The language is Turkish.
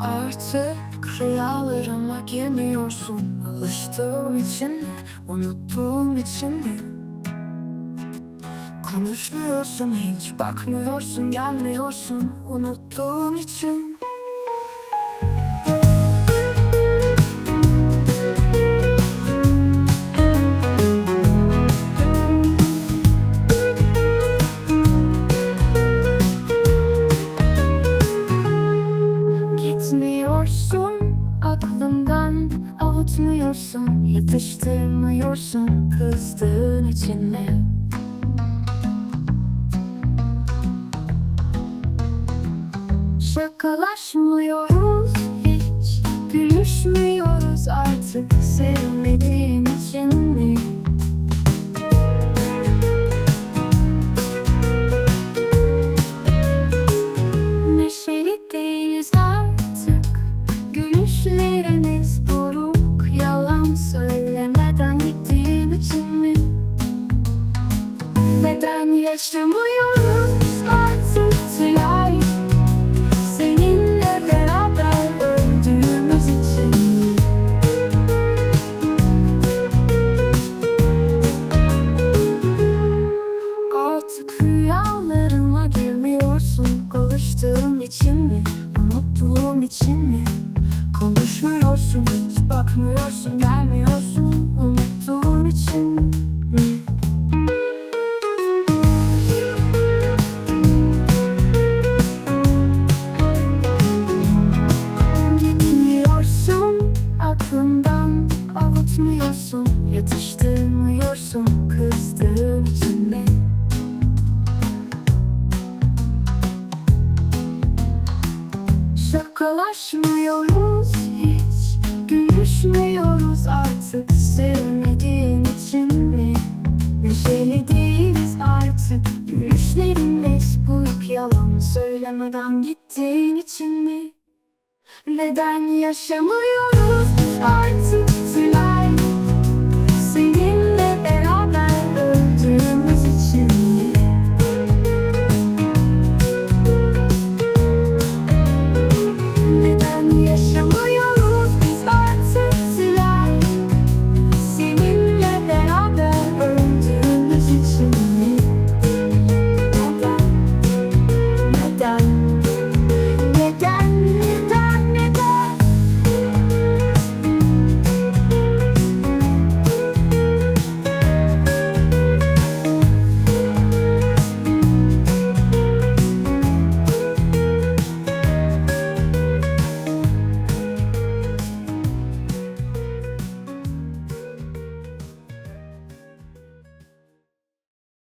Artık rüyalarıma girmiyorsun Alıştığım için unuttuğum için? Konuşmuyorsun hiç, bakmıyorsun, gelmiyorsun Unuttuğum için Gitmiyorsun aklımdan Avutmuyorsun, yatıştırmıyorsun Kızdığın için mi? Şakalaşmıyoruz hiç Gülüşmüyoruz artık Sevmediğin Neden yaşamıyoruz artık? Seninle beraber öldüğümüz için? Artık rüyalarıma girmiyorsun Alıştığım için mi? Unuttuğum için mi? Konuşmuyorsun hiç bakmıyorsun gelmiyorsun Avutmuyorsun yatıştırmıyorsun Kızdığın için mi? Şakalaşmıyoruz hiç Gülüşmüyoruz artık Sevmediğin için mi? Neşeli değiliz artık Gülüşlerimiz büyük yalan Söylemeden gittiğin için mi? Neden yaşamıyoruz artık